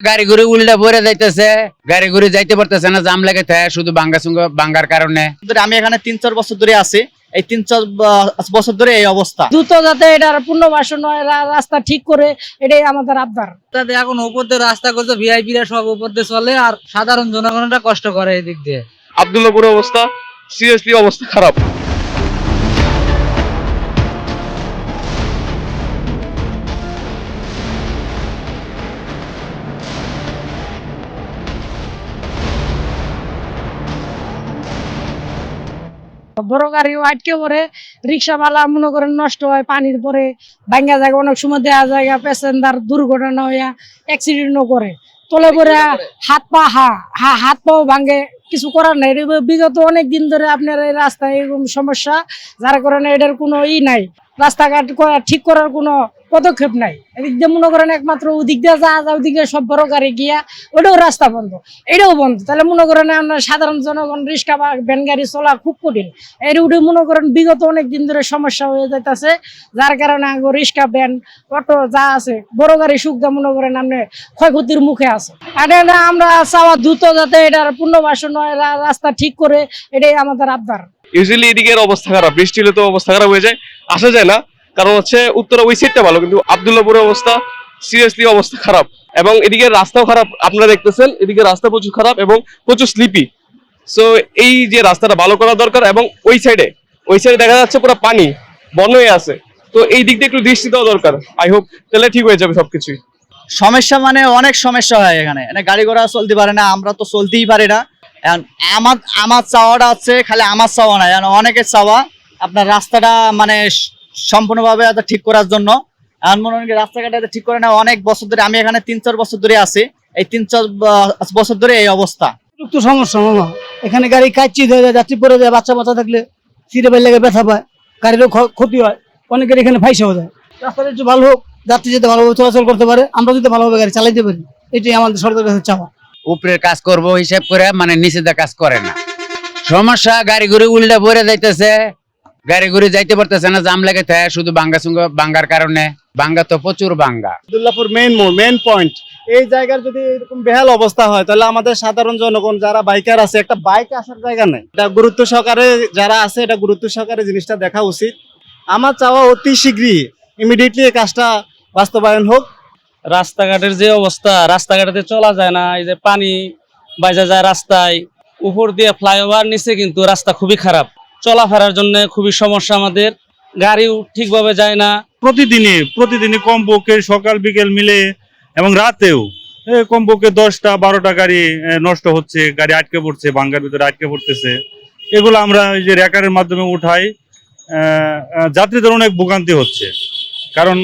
গাড়ি ঘুরে উল্টা পরে যাইতেছে গাড়ি ঘুরে যাইতে পারতেছে না জাম লাগে শুধু বাঙ্গা সুঙ্গ বাঙ্গার কারণে। আমি এখানে তিন চার বছর ধরে আছি এই তিন চার বছর ধরে এই অবস্থা। দ্রুত যাতে এটার পুনর্বাসন রাস্তা ঠিক করে এটাই আমাদের আবদার। তাতে এখন উপর দিয়ে রাস্তা করছে ভিআইপিরা সব উপর দিয়ে চলে আর সাধারণ জনগণটা কষ্ট করে এই দিক দিয়ে। আবদুল্লাপুরের অবস্থা সিরিয়াসলি অবস্থা খারাপ। বড় গাড়িও আটকে পড়ে রিক্সাওয়ালা মনে করেন নষ্ট হয় পানির পরে ভাঙ্গা জায়গা অনেক সময় দেওয়া জায়গা প্যাসেঞ্জার দুর্ঘটনা হইয়া অ্যাক্সিডেন্টও করে। তলে পরে হাত পা হা হা হাত পাও ভাঙ্গে কিছু করার নাই। বিগত অনেক দিন ধরে আপনার এই রাস্তায় এরকম সমস্যা যার কারণে এটার কোনো ই নাই। রাস্তাঘাট করা- ঠিক করার কোনো পদক্ষেপ নাই। এদিক দিয়ে মনে করেন একমাত্র ওদিক দিয়ে যা যা ওদিকে সব বড় গাড়ি গিয়া ওটাও রাস্তা বন্ধ। এটাও বন্ধ। তাহলে মনে করেন আপনার সাধারণ জনগণ রিক্সা বা ভ্যান গাড়ি চলা খুব কঠিন। এর উঠে মনে করেন বিগত অনেক দিন ধরে সমস্যা হয়ে যাইতেছে, যার কারণে আগে রিক্সা, ভ্যান, অটো যা আছে, বড় গাড়ি সুবিধা মনে করেন আপনি ক্ষয়ক্ষতির মুখে আছে। আর আমরা চাওয়া দ্রুত যাতে এটার পুনর্বাসন হয় রাস্তা ঠিক করে, এটাই আমাদের আবদার। ইউজুয়ালি এদিকের অবস্থা খারাপ, বৃষ্টি হলে তো অবস্থা খারাপ হয়ে যায়, আসা যায় না। কারণ হচ্ছে উত্তরা ওই সাইডটা ভালো, কিন্তু আবদুল্লাপুরের অবস্থা সিরিয়াসলি অবস্থা খারাপ। এবং এদিকে রাস্তাও খারাপ, আপনারা দেখতেছেন, এদিকে রাস্তা প্রচুর খারাপ এবং প্রচুর স্লিপি সো এই যে রাস্তাটা ভালো করা দরকার এবং ওই সাইডে ওই সাইডে দেখা যাচ্ছে পুরো পানি হয়ে আছে। তো এই দিক দিয়ে একটু দৃষ্টি দেওয়া দরকার। আই হোপ তাহলে ঠিক হয়ে যাবে সবকিছুই। সমস্যা মানে অনেক সমস্যা হয় এখানে। এখানে গাড়ি ঘোড়া চলতে পারে না, আমরা তো চলতেই পারি না। আমার আমার চাওয়াটা হচ্ছে খালি আমার চাওয়া না। অনেকের চাওয়া, আপনার রাস্তাটা মানে সম্পূর্ণভাবে ঠিক করার জন্য। এখন মনে হয় কি রাস্তাঘাট ঠিক করে না অনেক বছর ধরে আমি এখানে তিন চার বছর ধরে আছি। এই তিন চার বছর ধরে এই অবস্থা। একটু সমস্যা মামা এখানে গাড়ি কাচ্চি হয়ে যায় যাত্রী পড়ে যায় বাচ্চা বাচ্চা থাকলে সিটে বাইর লেগে ব্যথা পায় গাড়িরও ক্ষতি হয় অনেকের এখানে ফাইসা হয়ে যায়। রাস্তাটা একটু ভালো হোক যাত্রী যাতে ভালোভাবে চলাচল করতে পারে আমরা যদি ভালোভাবে গাড়ি চালাইতে পারি এটাই আমাদের সরকারের কাছে চাওয়া। উপরের কাজ করব হিসাব করে মানে নিচেতে কাজ করে না। সমস্যা গাড়ি ঘুরে উল্টা পরে যাইতেছে। গাড়ি ঘুরে যাইতে পারতেছে না জাম লাগে থাকে শুধু বাঙ্গা সুঙ্গ বাঙ্গার কারণে। বাঙ্গা তো প্রচুর বাঙ্গা। আবদুল্লাপুর মেইন মোড় মেইন পয়েন্ট এই জায়গার যদি এরকম বেহাল অবস্থা হয় তাহলে আমাদের সাধারণ জনগণ যারা বাইকার আছে একটা বাইক আসার জায়গা নেই। এটা গুরুত্ব সহকারে যারা আছে এটা গুরুত্ব সহকারে জিনিসটা দেখা উচিত। আমার চাওয়া অতি শীঘ্রই ইমিডিয়েটলি এই কাজটা বাস্তবায়ন হোক। রাস্তাঘাটের যে অবস্থা রাস্তাঘাটে চলা যায় না এই যে পানি বাইজা যায় রাস্তায় উপর দিয়ে ফ্লাইওভার নিচে কিন্তু রাস্তা খুবই খারাপ। চলাফেরার জন্য খুবই সমস্যা আমাদের। গাড়িও ঠিকভাবে যায় না। প্রতিদিনই প্রতিদিনই কমপক্ষে সকাল, বিকেল মিলে এবং রাতেও কমপক্ষে দশটা, বারোটা গাড়ি নষ্ট হচ্ছে, গাড়ি আটকে পড়ছে, বাঙ্গার ভিতরে আটকে পড়তেছে। এগুলো আমরা এই যে র্যাকারের মাধ্যমে উঠাই যাত্রীদের অনেক ভোগান্তি হচ্ছে। কারণ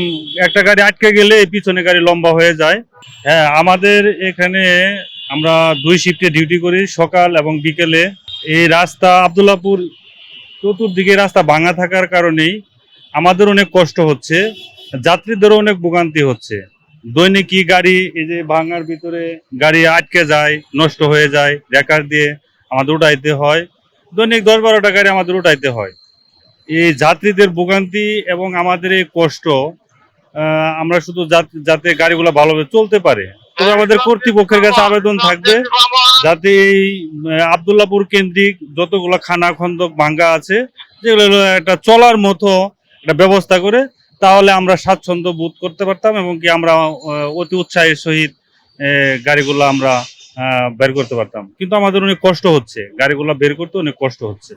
একটা গাড়ি আটকে গেলে পিছনে গাড়ি লম্বা হয়ে যায়। হ্যাঁ আমাদের এখানে আমরা দুই শিফটে ডিউটি করি, সকাল এবং বিকেলে। এই রাস্তা আবদুল্লাপুর চতুর্দিকে রাস্তা ভাঙা থাকার কারণেই আমাদের অনেক কষ্ট হচ্ছে, যাত্রীদেরও অনেক ভোগান্তি হচ্ছে। দৈনিকই গাড়ি, এই যে ভাঙার ভিতরে গাড়ি আটকে যায়, নষ্ট হয়ে যায়, রেকার দিয়ে আমাদের উঠাইতে হয়। দৈনিক দশ বারোটা গাড়ি আমাদের উঠাইতে হয়। এই যাত্রীদের ভোগান্তি এবং আমাদের এই কষ্ট আমরা শুধু যাতে গাড়িগুলো ভালোভাবে চলতে পারে, তবে আমাদের কর্তৃপক্ষের কাছে আবেদন থাকবে। যাতে এই আবদুল্লাপুর কেন্দ্রিক যতগুলো খানা খন্দক ভাঙ্গা আছে, যেগুলো একটা চলার মতো একটা ব্যবস্থা করে, তাহলে আমরা স্বাচ্ছন্দ্য বোধ করতে পারতাম এবং কি আমরা অতি উৎসাহের সহিত গাড়িগুলো আমরা বের করতে পারতাম। কিন্তু আমাদের অনেক কষ্ট হচ্ছে। গাড়িগুলো বের করতে অনেক কষ্ট হচ্ছে।